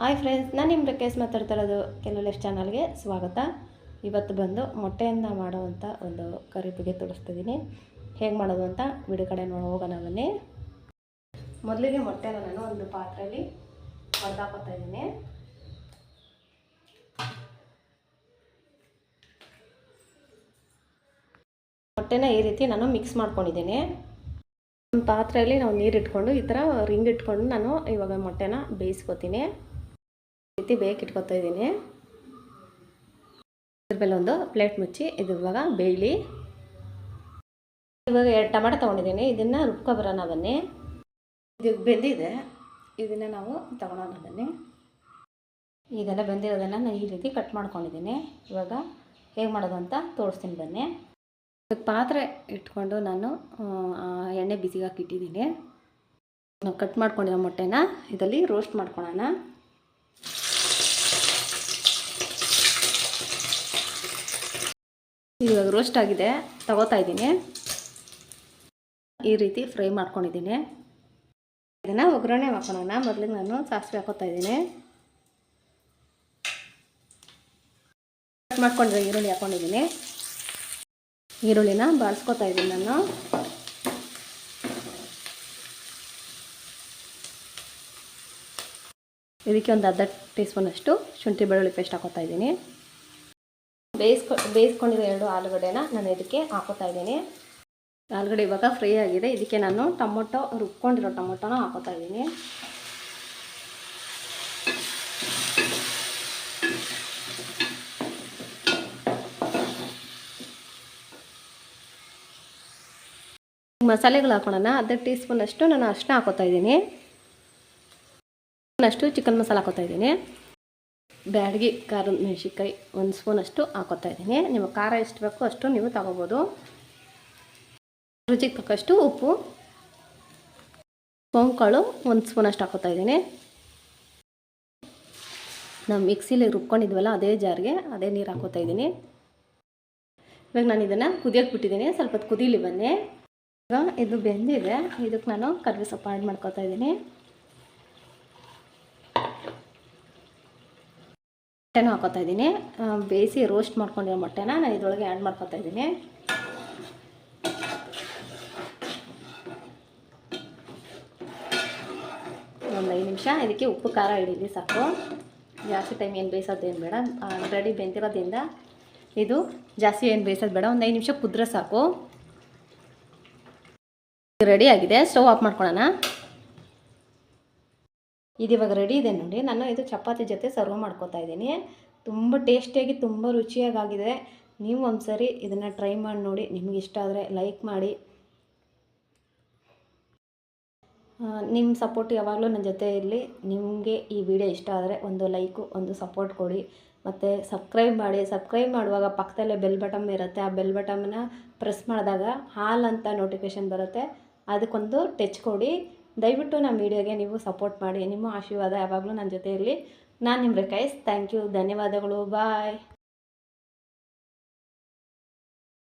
Hi friends ನಾನು ನಿಮ್ಮ case ಮಾತಾಡ್ತಾ ಇರೋದು ಕೆಲವು ಲೈಫ್ ಚಾನಲ್ಗೆ ಸ್ವಾಗತ. ಇವತ್ತು ಬಂದು ಮೊಟ್ಟೆಯಿಂದ ಮಾಡುವಂಥ ಒಂದು ಕರಿ ಬಗ್ಗೆ ತೋರಿಸ್ತಿದ್ದೀನಿ ಹೇಗೆ ಮಾಡೋದು ಅಂತ ವಿಡಿಯೋ ಕಡೆ ನೋಡಿ, ಹೋಗೋಣ ಬನ್ನಿ. ಮೊದಲಿಗೆ ಮೊಟ್ಟೆನ ನಾನು ಒಂದು ಪಾತ್ರೆಯಲ್ಲಿ ಹೊಡೆದಾಕೋತಾ ಇದ್ದೀನಿ. ಮೊಟ್ಟೆನ ಈ ರೀತಿ ನಾನು ಮಿಕ್ಸ್ ಮಾಡ್ಕೊಂಡಿದ್ದೀನಿ. ಒಂದು ಪಾತ್ರೆಯಲ್ಲಿ ನಾವು ನೀರು ಇಟ್ಕೊಂಡು ಈ ಥರ ರಿಂಗ್ ಇಟ್ಕೊಂಡು ನಾನು ಇವಾಗ ಮೊಟ್ಟೆನ ಬೇಯಿಸ್ಕೊತೀನಿ. ರೀತಿ ಬೇಕಿಟ್ಕೊತಾ ಇದ್ದೀನಿ. ಇದ್ರ ಮೇಲೆ ಒಂದು ಪ್ಲೇಟ್ ಮುಚ್ಚಿ ಇದು ಇವಾಗ ಬೇಯಲಿ. ಇವಾಗ ಎರಡು ಟೊಮೆಟೊ ತೊಗೊಂಡಿದ್ದೀನಿ. ಇದನ್ನು ರುಬ್ಕೊ ಬರೋಣ ಬನ್ನಿ. ಇದು ಬೆಂದಿದೆ. ಇದನ್ನು ನಾವು ತಗೊಳೋಣ ಬನ್ನಿ. ಇದೆಲ್ಲ ಬೆಂದಿರೋದನ್ನು ನಾನು ಈ ರೀತಿ ಕಟ್ ಮಾಡ್ಕೊಂಡಿದ್ದೀನಿ. ಇವಾಗ ಹೇಗೆ ಮಾಡೋದು ಅಂತ ತೋರಿಸ್ತೀನಿ ಬನ್ನಿ. ಇವಾಗ ಪಾತ್ರೆ ಇಟ್ಕೊಂಡು ನಾನು ಎಣ್ಣೆ ಬಿಸಿಗಾಕಿಟ್ಟಿದ್ದೀನಿ ನಾವು ಕಟ್ ಮಾಡ್ಕೊಂಡಿರೋ ಮೊಟ್ಟೆನ ಇದರಲ್ಲಿ ರೋಸ್ಟ್ ಮಾಡ್ಕೊಳ್ಳೋಣ ಇವಾಗ ರೋಸ್ಟ್ ಆಗಿದೆ, ತಗೋತಾ ಇದ್ದೀನಿ. ಈ ರೀತಿ ಫ್ರೈ ಮಾಡ್ಕೊಂಡಿದ್ದೀನಿ. ಇದನ್ನು ಒಗ್ಗರಣೆ ಹಾಕೋಣ. ಮೊದಲಿಗೆ ನಾನು ಸಾಸಿವೆ ಹಾಕೋತಾ ಇದ್ದೀನಿ. ಕಟ್ ಮಾಡ್ಕೊಂಡಿರೋ ಈರುಳ್ಳಿ ಹಾಕೊಂಡಿದ್ದೀನಿ. ಈರುಳ್ಳಿನ ಬಳಸ್ಕೊತಾ ಇದ್ದೀನಿ ನಾನು. ಇದಕ್ಕೆ ಒಂದು ಅರ್ಧ ಟೀ ಸ್ಪೂನಷ್ಟು ಶುಂಠಿ ಬೆಳ್ಳುಳ್ಳಿ ಪೇಸ್ಟ್ ಹಾಕೋತಾ ಇದ್ದೀನಿ. ಬೇಯಿಸ್ಕೊ, ಬೇಯಿಸ್ಕೊಂಡಿರೋ ಎರಡು ಆಲೂಗಡ್ಡೆನ ನಾನು ಇದಕ್ಕೆ ಹಾಕೋತಾ ಇದ್ದೀನಿ. ಆಲೂಗಡ್ಡೆ ಇವಾಗ ಫ್ರೈ ಆಗಿದೆ. ಇದಕ್ಕೆ ನಾನು ಟೊಮೊಟೊ, ರುಬ್ಕೊಂಡಿರೋ ಟೊಮೊಟೊನ ಹಾಕೋತಾ ಇದ್ದೀನಿ. ಮಸಾಲೆಗಳು ಹಾಕೋಣ ಅರ್ಧ ಟೀ ಸ್ಪೂನಷ್ಟು ನಾನು ಅಷ್ಟನ್ನ ಹಾಕೋತಾ ಇದ್ದೀನಿ. ಅಷ್ಟು ಚಿಕನ್ ಮಸಾಲೆ ಹಾಕೋತಾ ಇದ್ದೀನಿ. ಬ್ಯಾಡಗಿ ಖಾರದ ಮೆಣಸಿನ್ಕಾಯಿ ಒಂದು ಸ್ಪೂನಷ್ಟು ಹಾಕೋತಾ ಇದ್ದೀನಿ. ನಿಮಗೆ ಖಾರ ಎಷ್ಟು ಬೇಕೋ ಅಷ್ಟು ನೀವು ತಗೋಬೋದು. ರುಚಿಗೆ ತಕ್ಕಷ್ಟು ಉಪ್ಪು ಕೊಂಕಾಳು ಒಂದು ಸ್ಪೂನಷ್ಟು ಹಾಕೋತಾ ಇದ್ದೀನಿ. ನಾವು ಮಿಕ್ಸಿಲಿ ರುಬ್ಕೊಂಡಿದ್ವಲ್ಲ ಅದೇ ಜಾರಿಗೆ ಅದೇ ನೀರು ಹಾಕೋತಾ ಇದ್ದೀನಿ. ಇವಾಗ ನಾನು ಇದನ್ನು ಕುದಿಯೋಕೆ ಬಿಟ್ಟಿದ್ದೀನಿ. ಸ್ವಲ್ಪ ಹೊತ್ತು ಕುದೀಲಿ ಬನ್ನಿ. ಇವಾಗ ಇದು ಬೆಂದಿದೆ. ಇದಕ್ಕೆ ನಾನು ಕರಿವೆ ಸೊಪ್ಪು ಆ್ಯಡ್ ಮಾಡ್ಕೊತಾ ಇದ್ದೀನಿ. ಮೊಟ್ಟೆನೂ ಹಾಕೋತಾ ಇದ್ದೀನಿ. ಬೇಯಿಸಿ ರೋಸ್ಟ್ ಮಾಡ್ಕೊಂಡಿರೋ ಮೊಟ್ಟೆನ ನಾನು ಇದರೊಳಗೆ ಆ್ಯಡ್ ಮಾಡ್ಕೊತಾ ಇದ್ದೀನಿ. ಒಂದು ಐದು ನಿಮಿಷ. ಇದಕ್ಕೆ ಉಪ್ಪು, ಖಾರ ಹಿಡೀಲಿ ಸಾಕು. ಜಾಸ್ತಿ ಟೈಮ್ ಏನು ಬೇಯಿಸೋದೇನು ಬೇಡ. ಆಲ್ರೆಡಿ ಬೆಂದಿರೋದ್ರಿಂದ ಇದು ಜಾಸ್ತಿ ಏನು ಬೇಯಿಸೋದು ಬೇಡ. ಒಂದು ಐದು ನಿಮಿಷ ಕುದ್ರೆ ಸಾಕು. ರೆಡಿ ಆಗಿದೆ. ಸ್ಟವ್ ಆಫ್ ಮಾಡ್ಕೊಳ್ಳೋಣ. ಇದು ಇವಾಗ ರೆಡಿ ಇದೆ ನೋಡಿ. ನಾನು ಇದು ಚಪಾತಿ ಜೊತೆ ಸರ್ವ್ ಮಾಡ್ಕೋತಾ ಇದ್ದೀನಿ. ತುಂಬ ಟೇಸ್ಟಿಯಾಗಿ ತುಂಬ ರುಚಿಯಾಗಿದೆ ನೀವು ಒಂದ್ಸರಿ ಇದನ್ನು ಟ್ರೈ ಮಾಡಿ ನೋಡಿ. ನಿಮ್ಗೆ ಇಷ್ಟ ಆದರೆ ಲೈಕ್ ಮಾಡಿ. ನಿಮ್ಮ ಸಪೋರ್ಟ್ ಯಾವಾಗಲೂ ನನ್ನ ಜೊತೆ ಇರಲಿ. ನಿಮಗೆ ಈ ವಿಡಿಯೋ ಇಷ್ಟ ಆದರೆ ಒಂದು ಲೈಕು ಒಂದು ಸಪೋರ್ಟ್ ಕೊಡಿ. ಮತ್ತು ಸಬ್ಸ್ಕ್ರೈಬ್ ಮಾಡಿ. ಸಬ್ಸ್ಕ್ರೈಬ್ ಮಾಡುವಾಗ ಪಕ್ಕದಲ್ಲೇ ಬೆಲ್ ಬಟನ್ ಇರುತ್ತೆ. ಆ ಬೆಲ್ ಬಟನ್ನ ಪ್ರೆಸ್ ಮಾಡಿದಾಗ ಹಾಲ್ ಅಂತ ನೋಟಿಫಿಕೇಶನ್ ಬರುತ್ತೆ. ಅದಕ್ಕೊಂದು ಟಚ್ ಕೊಡಿ. ದಯವಿಟ್ಟು ನಮ್ಮ ವಿಡಿಯೋಗೆ ನೀವು ಸಪೋರ್ಟ್ ಮಾಡಿ, ನಿಮ್ಮ ಆಶೀರ್ವಾದ ಯಾವಾಗಲೂ ನನ್ನ ಜೊತೆ ಇರಲಿ ನಾನು ನಿಮ್ಮ ರೆಕೈಸ್ ಥ್ಯಾಂಕ್ ಯು. ಧನ್ಯವಾದಗಳು. ಬಾಯ್.